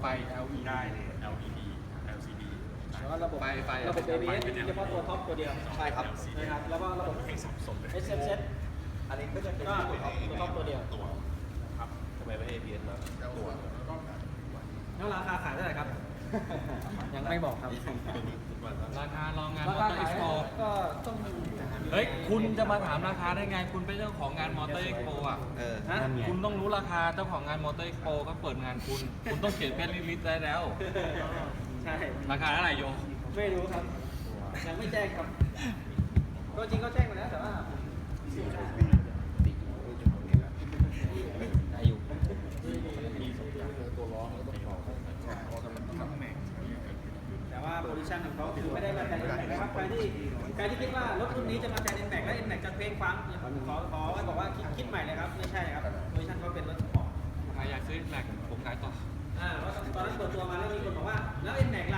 ไฟ LED ได้เลย LED LCD แล้วก็ระบบไฟไฟระบบ ABS เฉพาะตัวท็อปตัวเดียวใช่ครับนะครับแล้วก็ระบบ ให้สับสนเลย SFZ อันนี้ก็จะเป็นก็ตัวท็อปตัวเดียวตัวครับทำไมไม่ ABS นะตัว แล้วราคาขายเท่าไหร่ครับ ยังไม่บอกครับ ราคารองงาน รามอคาเตอร์เอ็ขากยซ์โปก็ต้อง เฮ้ย คุณจะมาถามราคาได้ไง คุณเป็นเจ้าของงานมอเตอร์เอ็กซ์โปอะเออ ฮะคุณต้องรู้ราคาเจ้าของงานมอเตอร์เอ็กซ์โปก็เปิดงานคุณ คุณต้องเขียนเป็นลิสต์ได้แล้ว ใช่ ราคาเท่าไหร่โยไม่รู้ครับ ยังไม่แจ้งครับ ดิชันของเขาถือไม่ได้มาใจเอ็นแม็กนะครับใครที่ใครที่คิดว่ารถรุ่นนี้จะมาใจเอ็นแบกแล้วเอ็นแบกจะเพลงฟังขอขอบอกว่าคิดใหม่เลยครับไม่ใช่ครับโพดิชันเขาเป็นรถสปอร์ตอยากซื้อแม็กผมขายต่ออ่าเพราะตอนนั้นเปิดตัวมาแล้วมีคนบอกว่าแล้วเอ็นแบกล่ะ